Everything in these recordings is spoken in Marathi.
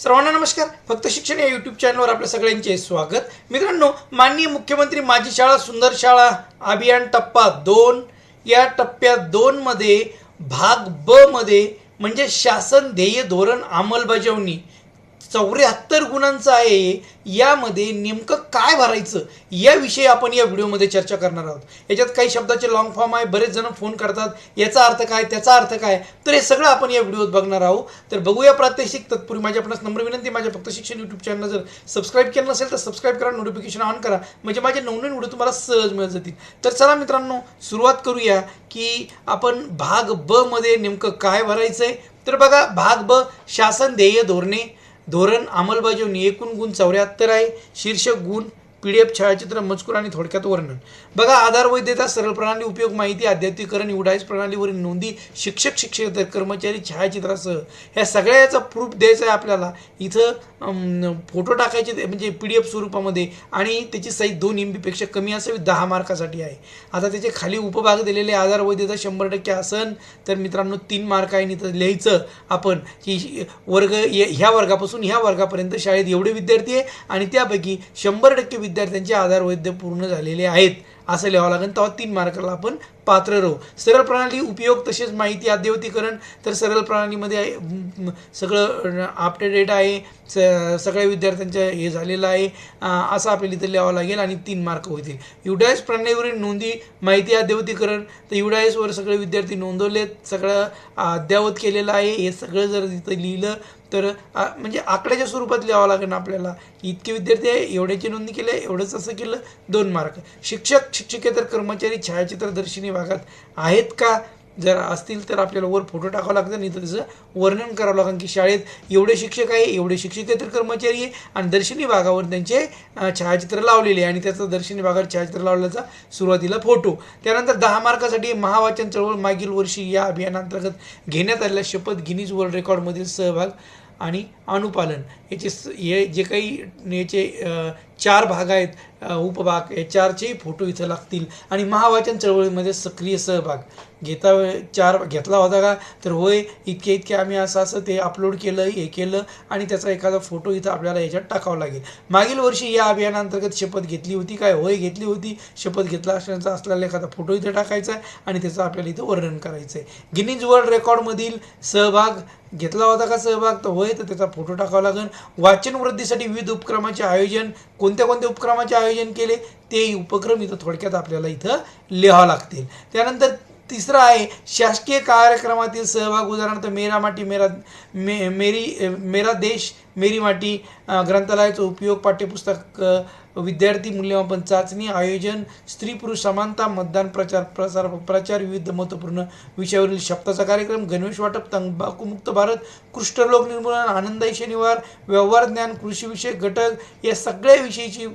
सर्वांना नमस्कार. फक्त शिक्षण या यूट्यूब चॅनलवर आपल्या सगळ्यांचे स्वागत. मित्रांनो माननीय मुख्यमंत्री माझी शाळा सुंदर शाळा अभियान टप्पा दोन. या टप्प्यात दोनमध्ये भाग ब मध्ये म्हणजे शासन ध्येय धोरण अंमलबजावणी. चौऱ्याहत्तर गुणांचं आहे यामध्ये नेमकं काय भरायचं? याविषयी आपण या व्हिडिओमध्ये चर्चा करणार आहोत. याच्यात काही शब्दाचे लॉंग फॉर्म आहे बरेच जण फोन करतात. याचा अर्थ काय? त्याचा अर्थ काय? तर हे सगळं आपण या व्हिडिओत बघणार आहोत. तर बघूया प्रात्यक्षिक तत्पूर्वी माझ्या आपणास नम्र विनंती माझ्या फक्त शिक्षण यूट्यूब चॅनल जर सबस्क्राईब केलं नसेल तर सबस्क्राईब करा नोटिफिकेशन ऑन करा. म्हणजे माझे नवनवीन व्हिडिओ तुम्हाला सहज मिळत जातील. तर चला मित्रांनो सुरुवात करूया की आपण भाग ब मध्ये नेमकं काय भरायचं आहे तर बघा भाग ब शासन ध्येय धोरणे. धोरण अंमलबजावणी एकूण गुण चौऱ्याहत्तर आहे. शीर्षक गुण पी डी एफ छायाचित्र मजकूर आणि थोडक्यात वर्णन. बघा आधार वैधता सरळ प्रणाली उपयोग माहिती अध्यात्मीकरण युडाईस प्रणालीवरील नोंदी शिक्षक शिक्षक कर्मचारी छायाचित्रासह. ह्या सगळ्याचा प्रूफ द्यायचा आहे आपल्याला. इथं फोटो टाकायचे ते म्हणजे पी डी एफ स्वरूपामध्ये आणि त्याची साईज दोन एम बीपेक्षा कमी असावी दहा मार्कासाठी आहे. आता त्याचे खाली उपभाग दिलेले आधार वैधता शंभर टक्के असन तर मित्रांनो तीन मार्क आहे आणि इथं लिहायचं आपण की वर्ग ये- ह्या वर्गापासून ह्या वर्गापर्यंत शाळेत एवढे विद्यार्थी आहे आणि त्यापैकी शंभर टक्के विद्यार्थ्यांचे आधार वैद्य पूर्ण झालेले आहेत असं लिहावं लागेल. तेव्हा तीन मार्काला आपण पात्र राहू. सरळ प्रणाली उपयोग तसेच माहिती अद्यवतीकरण. तर सरळ प्रणालीमध्ये सगळं अप डेट आहे स सगळ्या विद्यार्थ्यांचं हे झालेलं आहे असं आपल्याला इथं लिहावं लागेल आणि तीन मार्क होतील. युडायस प्रणालीवरील नोंदी माहिती अद्यवतीकरण. तर युडायसवर सगळे विद्यार्थी नोंदवलेत सगळं अद्ययावत केलेलं आहे हे सगळं जर इथं लिहिलं तर म्हणजे आकड्याच्या स्वरूपात लिहावं लागेल आपल्याला? इतके विद्यार्थी आहे एवढ्याची नोंदणी केली आहे एवढंच असं केलं दोन मार्क. शिक्षक शिक्षकेतर कर्मचारी छायाचित्रदर्शिनी भागात आहेत का? जर असतील तर आपल्याला वर फोटो टाकावा लागतं नाही तर त्याचं वर्णन करावं लागेल की शाळेत एवढे शिक्षक आहे एवढे शिक्षकेतर कर्मचारी आहे आणि दर्शनी भागावर त्यांचे छायाचित्र लावलेले आहे आणि त्याचं दर्शनी भागावर छायाचित्र लावल्याचा सुरुवातीला फोटो. त्यानंतर दहा मार्कासाठी महावाचन चळवळ मागील वर्षी या अभियानांतर्गत घेण्यात आलेल्या शपथ गिनीज वर्ल्ड रेकॉर्डमधील सहभाग आणि अनुपालन. याचे स- हे जे काही याचे चार भाग आहेत उपभाग या चारचेही फोटो इथं लागतील. आणि महावाचन चळवळीमध्ये सक्रिय सहभाग. घेता चार घेतला होता का? तर होय इतके इतके आम्ही असं असं ते अपलोड केलं हे केलं आणि त्याचा एखादा फोटो इथं आपल्याला याच्यात टाकावा लागेल. मागील वर्षी या अभियानांतर्गत शपथ घेतली होती काय? होय घेतली होती. शपथ घेतला असण्याचा असलेला एखादा फोटो इथं टाकायचा आहे आणि त्याचं आपल्याला इथं वर्णन करायचं आहे गिनीज वर्ल्ड रेकॉर्डमधील सहभाग घेतला होता का सहभाग? तर होय तर त्याचा फोटो टाकावा लागेल वाचन वृद्धीसाठी विविध उपक्रमाचे आयोजन कोणत्या कोणत्या उपक्रमाचे आयोजन केले ते उपक्रम इथं थोडक्यात आपल्याला इथं लिहावं लागतील. त्यानंतर तिसरं आहे शासकीय कार्यक्रमातील सहभाग उदाहरणार्थ मेरा माटी मेरा मे मेरी मेरा देश मेरी माटी ग्रंथालयाचा उपयोग पाठ्यपुस्तक विद्यार्थी मूल्यमापन चाचणी आयोजन स्त्री पुरुष समानता मतदान प्रचार प्रसार प्रचार विविध महत्त्वपूर्ण विषयावरील शब्दाचा कार्यक्रम गणवेश वाटप तंबाखूमुक्त भारत कुष्ठरोग निर्मूलन आनंदाई शनिवार व्यवहार ज्ञान कृषीविषयक घटक या सगळ्या विषयीची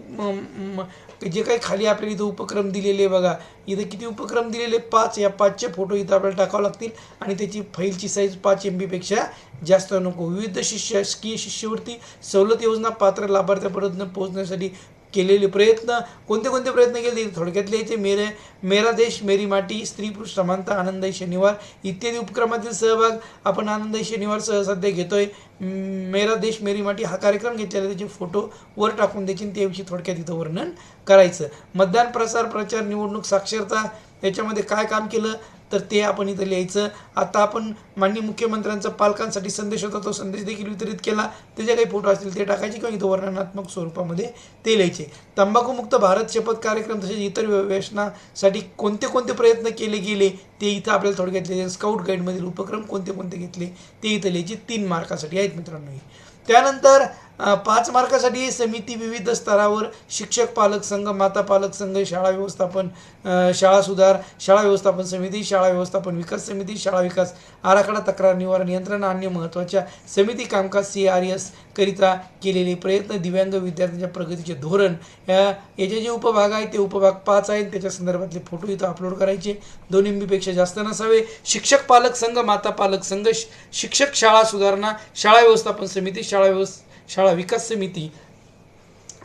जे काही खाली आपल्याला इथं उपक्रम दिलेले बघा. इथं किती उपक्रम दिलेले पाच या पाचचे फोटो इथं आपल्याला टाकावे लागतील. आणि त्याची फाईलची साईज पाच एम बीपेक्षा जास्त नको. विविध शिष्य शासकीय शिष्यवृत्ती सवलत योजना पात्र लाभार्थ्यापर्यंत पोहोचण्यासाठी केलेले प्रयत्न कोणते कोणते प्रयत्न केले? ते मेरे मेरा देश मेरी माटी स्त्री पुरुष समानता आनंदाई शनिवार इत्यादी उपक्रमातील सहभाग आपण आनंदाई शनिवार सह सध्या घेतोय. मेरा देश मेरी माटी हा कार्यक्रम घेतलेला त्याचे फोटो वर टाकून देखील आणि त्याविषयी थोडक्यात इथं वर्णन करायचं. मतदान प्रसार प्रचार निवडणूक साक्षरता याच्यामध्ये काय काम केलं? तर ते आपण इथं लिहायचं. आता आपण माननीय मुख्यमंत्र्यांचा पालकांसाठी संदेश होता तो संदेश देखील वितरित केला. त्याचे काही फोटो असतील ते टाकायचे किंवा इथं वर्णनात्मक स्वरूपामध्ये ते लिहायचे. तंबाखूमुक्त भारत शपथ कार्यक्रम तसेच इतर व्य- कोणते कोणते प्रयत्न केले गेले ते इथं आपल्याला थोडक्यात लिहायचे. स्काउट गाईडमधील उपक्रम कोणते कोणते घेतले ते इथं लिहायचे. तीन मार्कासाठी आहेत मित्रांनो त्यानंतर पाच मार्कासाठी समिती विविध स्तरावर शिक्षक पालक संघ माता पालक संघ शाळा व्यवस्थापन शाळा सुधार शाळा व्यवस्थापन समिती शाळा व्यवस्थापन विकास समिती शाळा विकास आराखडा तक्रार निवारण यंत्रणा अन्य महत्त्वाच्या समिती कामकाज सी आर एस करिता केलेले प्रयत्न दिव्यांग विद्यार्थ्यांच्या प्रगतीचे धोरण. या याचे जे उपभाग आहेत ते उपभाग पाच आहेत. त्याच्या संदर्भातले फोटो इथं अपलोड करायचे. दोन एम बीपेक्षा जास्त नसावे. शिक्षक पालक संघ माता पालक संघ शिक्षक शाळा सुधारणा शाळा व्यवस्थापन समिती शाळा व्यवस्था शाळा विकास समिती.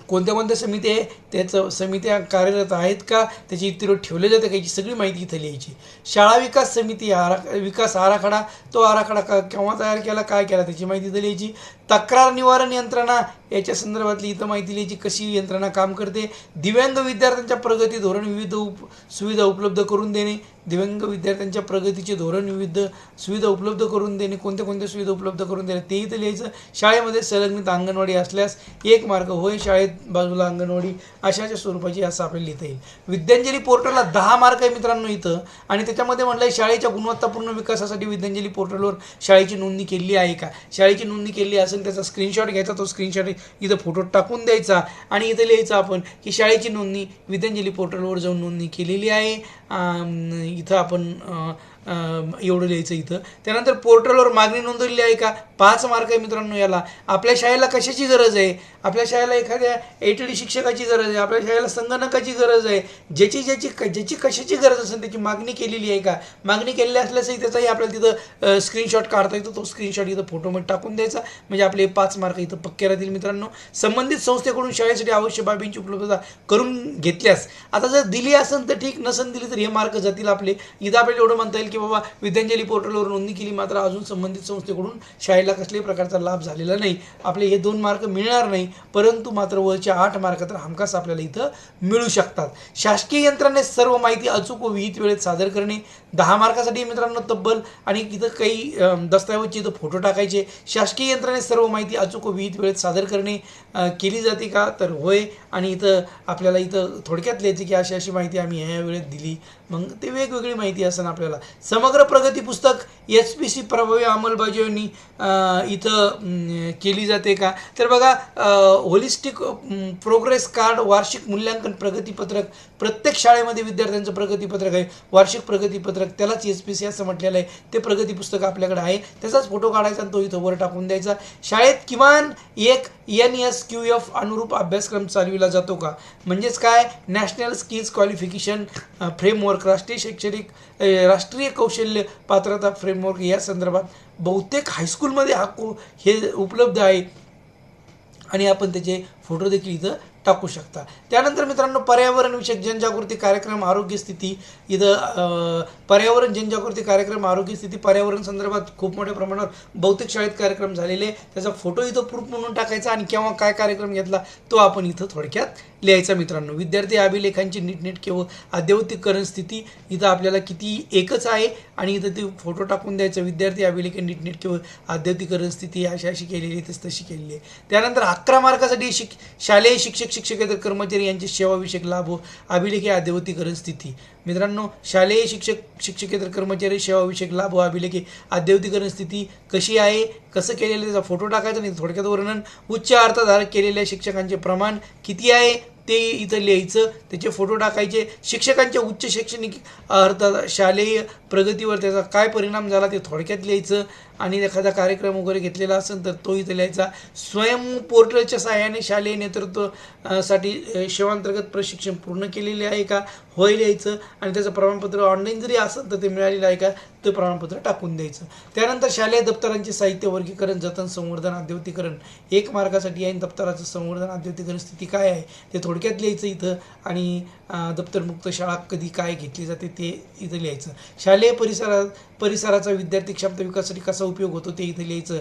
कोणत्या कोणत्या समिती आहे? त्याचं समित्या कार्यरत आहेत का? त्याची इतर ठेवले जाते का? याची सगळी माहिती इथं लिहायची. शाळा विकास समिती आरा विकास आराखडा तो आराखडा का केव्हा तयार केला? काय केला? त्याची माहिती इथं लिहायची. तक्रार निवारण यंत्रणा याच्या संदर्भातली इथं माहिती लिहायची कशी यंत्रणा काम करते दिव्यांग विद्यार्थ्यांच्या प्रगती धोरण विविध उप सुविधा उपलब्ध करून देणे दिव्यांग विद्यार्थ्यांच्या प्रगतीचे धोरण विविध सुविधा उपलब्ध करून देणे कोणत्या कोणत्या सुविधा उपलब्ध करून देणे ते इथं लिहायचं. शाळेमध्ये संलग्नित अंगणवाडी असल्यास एक मार्क होय शाळेत बाजूला अंगणवाडी अशाच्या स्वरूपाची असं आपल्याला लिहिता येईल. विद्यांजली पोर्टलला दहा मार्क आहे मित्रांनो इथं आणि त्याच्यामध्ये म्हटलं आहे शाळेच्या गुणवत्तापूर्ण विकासासाठी विद्यांजली पोर्टलवर शाळेची नोंदणी केली आहे का? शाळेची नोंदणी केली असेल त्याचा स्क्रीनशॉट घ्यायचा तो स्क्रीनशॉट इथं फोटो टाकून द्यायचा आणि इथं लिहायचं आपण की शाळेची नोंदणी विद्यांजली पोर्टलवर जाऊन नोंदणी केलेली आहे. इथं आपण एवढं लिहायचं इथं. त्यानंतर पोर्टलवर मागणी नोंदवलेली आहे का? पाच मार्क आहे मित्रांनो याला. आपल्या शाळेला कशाची गरज आहे? आपल्या शाळेला एखाद्या एट डी शिक्षकाची गरज आहे? आपल्या शाळेला संगणकाची गरज आहे? ज्याची ज्याची ज्याची कशाची गरज असेल त्याची मागणी केलेली आहे का? मागणी केलेली असल्यासही त्याचाही आपल्याला तिथं स्क्रीनशॉट काढता येतो. तो स्क्रीनशॉट इथं फोटोमध्ये टाकून द्यायचा. म्हणजे आपले पाच मार्क इथं पक्के राहतील मित्रांनो. संबंधित संस्थेकडून शाळेसाठी आवश्यक बाबींची उपलब्धता करून घेतल्यास. आता जर दिली असेल तर ठीक नसेल दिली तर हे मार्क जातील आपले. इथं आपल्याला एवढं म्हणता येईल की बाबा विद्यांजली पोर्टलवर नोंदणी केली मात्र अजून संबंधित संस्थेकडून शाळेला कसल्याही प्रकारचा लाभ झालेला नाही. आपले हे दोन मार्क मिळणार नाही परंतु मात्र वरचे आठ मार्क तर हमखास आपल्याला इथं मिळू शकतात. शासकीय यंत्रणेत सर्व माहिती अचूक व विहित वेळेत सादर करणे दहा मार्कासाठी मित्रांनो तब्बल आणि इथं काही दस्तऐवजचे इथं फोटो टाकायचे. शासकीय यंत्रणेत सर्व माहिती अचूक विहित वेळेत सादर करणे केली जाते का? तर होय. आणि इथं आपल्याला इथं थोडक्यात लिहायचे की अशी अशी माहिती आम्ही ह्या वेळेत दिली. मग ते वेगवेगळी माहिती असं आपल्याला. समग्र प्रगती पुस्तक एच पी सी प्रभावी अंमलबजावणी इथं केली जाते का? तर बघा होलिस्टिक प्रोग्रेस कार्ड वार्षिक मूल्यांकन प्रगतीपत्रक. प्रत्येक शाळेमध्ये विद्यार्थ्यांचं प्रगतीपत्रक आहे. वार्षिक प्रगतीपत्रक त्यालाच एस पी सी असं म्हटलेलं आहे. ते प्रगती पुस्तक आपल्याकडे आहे. त्याचाच फोटो काढायचा आणि तो इथं वर टाकून द्यायचा. शाळेत किमान एक एन एस क्यू एफ अनुरूप अभ्यासक्रम चालविला जातो का? म्हणजेच काय? नॅशनल स्किल्स क्वालिफिकेशन फ्रेमवर्क राष्ट्रीय शैक्षणिक राष्ट्रीय कौशल्य पात्रता फ्रेमवर्क या संदर्भात बहुतेक हायस्कूलमध्ये हा को हे उपलब्ध आहे. आणि आपण त्याचे फोटो देखील इथं टाकू शकता. त्यानंतर मित्रांनो पर्यावरणविषयक जनजागृती कार्यक्रम आरोग्य स्थिती. इथं पर्यावरण जनजागृती कार्यक्रम आरोग्य स्थिती पर्यावरण संदर्भात खूप मोठ्या प्रमाणावर बहुतेक शाळेत कार्यक्रम झालेले त्याचा फोटो इथं प्रूफ म्हणून टाकायचा आणि केव्हा काय कार्यक्रम घेतला तो आपण इथं थोडक्यात लिहायचा मित्रांनो. विद्यार्थी अभिलेखांची नीटनेटके व अद्यवतीकरण स्थिती इथं आपल्याला किती एकच आहे आणि इथं ते फोटो टाकून द्यायचं. विद्यार्थी अभिलेख नीटनेटके व अद्यवतीकरण स्थिती अशी अशी केलेली तशी केलेली आहे. त्यानंतर अकरा मार्कासाठी शिक शालेय शिक्षक शिक्षकेतर कर्मचारी यांचे सेवाविषयक लाभ व अभिलेखी अद्यवतीकरण स्थिती. मित्रांनो शालेय शिक्षक शिक्षकेतर कर्मचारी सेवाविषयक लाभ व अभिलेखे अद्यवतीकरण स्थिती कशी आहे? कसं केलेलं त्याचा फोटो टाकायचा नाही थोडक्यात वर्णन. उच्च अर्थधारक केलेल्या शिक्षकांचे प्रमाण किती आहे? ते इथं लिहायचं. त्याचे फोटो टाकायचे. शिक्षकांच्या उच्च शैक्षणिक अर्थ शालेय प्रगतीवर त्याचा काय परिणाम झाला ते थोडक्यात लिहायचं. आणि एखादा कार्यक्रम वगैरे घेतलेला असेल तर तो इथं लिहायचा. स्वयं पोर्टलच्या सहाय्याने शालेय नेतृत्वसाठी सेवांतर्गत प्रशिक्षण पूर्ण केलेले आहे का? होय लिहायचं. आणि त्याचं प्रमाणपत्र ऑनलाईन जरी असेल तर ते मिळालेलं आहे का? ते प्रमाणपत्र टाकून द्यायचं. त्यानंतर शालेय दप्तरांचे साहित्य वर्गीकरण जतन संवर्धन अद्ययावतीकरण एक मार्गासाठी आहे आणि दप्तराचं संवर्धन अद्ययावतीकरण स्थिती काय आहे? ते थोडक्यात लिहायचं इथं. आणि दप्तरमुक्त शाळा कधी काय घेतली जाते ते इथं लिहायचं. शालेय परिसरात परिसराचा विद्यार्थी क्षमता विकासासाठी कसा उपयोग होतो ते इथं लिहायचं.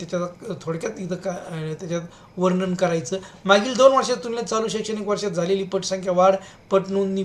त्याच्यात थोडक्यात इथं का त्याच्यात वर्णन करायचं. मागील दोन वर्षात तुलनेत चालू शैक्षणिक वर्षात झालेली पटसंख्या वाढ पट नोंदणी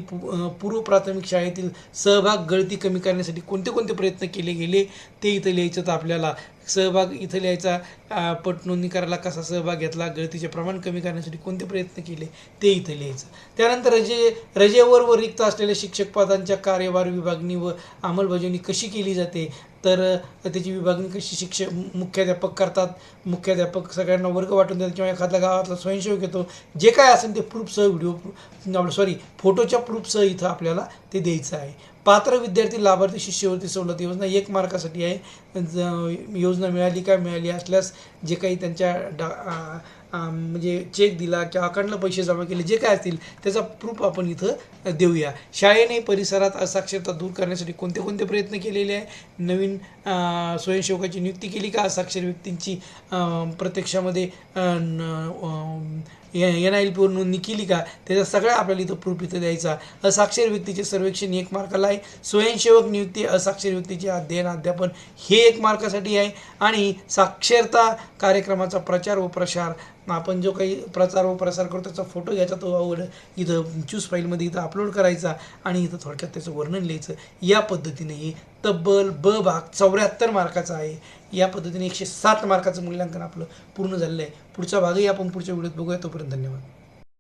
पूर्व प्राथमिक शाळेतील सहभाग गळती कमी करण्यासाठी कोणते कोणते प्रयत्न केले गेले ते इथं लिहायचं तर आपल्याला. सहभाग इथं लिहायचा पटनोंदणी पट नोंदणी करायला कसा सहभाग घेतला गळतीचे प्रमाण कमी करण्यासाठी कोणते प्रयत्न केले ते इथं लिहायचं. त्यानंतर रजे रजेवर व रिक्त असलेल्या शिक्षक पदांच्या कार्यभार विभागणी व अंमलबजावणी कशी केली जाते तर त्याची विभागणी कशी शिक्षक मुख्याध्यापक करतात? मुख्याध्यापक सगळ्यांना वर्ग वाटून देतात किंवा एखाद्या गावातला स्वयंसेवक येतो. जे काय असेल ते प्रूफसह व्हिडिओ सॉरी फोटोच्या प्रूफसह इथं आपल्याला ते द्यायचं आहे. पात्र विद्यार्थी लाभार्थी शिष्यवृत्ती सवलत योजना एक मार्कासाठी आहे. योजना मिळाली का? मिळाली असल्यास जे काही त्यांच्या डा म्हणजे चेक दिला किंवा अकाउंटला पैसे जमा केले जे काय असतील त्याचा प्रूफ आपण इथं देऊया. शाळेने परिसरात असाक्षरता दूर करण्यासाठी कोणते कोणते प्रयत्न केलेले आहे? नवीन स्वयंसेवकाची नियुक्ती केली का? असाक्षर व्यक्तींची प्रत्यक्षामध्ये एन आय एल पीवर नोंदणी केली का त्याचा सगळ्या आपल्याला इथं प्रूफ इथं द्यायचा. असाक्षर व्यक्तीचे सर्वेक्षण एक मार्काला आहे. स्वयंसेवक नियुक्ती असाक्षर व्यक्तीचे अध्ययन अध्यापन हे एक मार्कासाठी आहे. आणि साक्षरता कार्यक्रमाचा प्रचार व प्रसार आपण जो काही प्रचार व प्रसार करतो त्याचा फोटो घ्यायचा तो आवड इथं चूज फाईलमध्ये इथं अपलोड करायचा आणि इथं थोडक्यात त्याचं वर्णन लिहायचं. या पद्धतीने हे तब्बल ब भाग चौऱ्याहत्तर मार्काचा आहे. या पद्धतीने एकशे सात मार्काचं मूल्यांकन आपलं पूर्ण झालेलं आहे. पुढचा भागही आपण पुढच्या व्हिडिओत बघूया. तोपर्यंत धन्यवाद.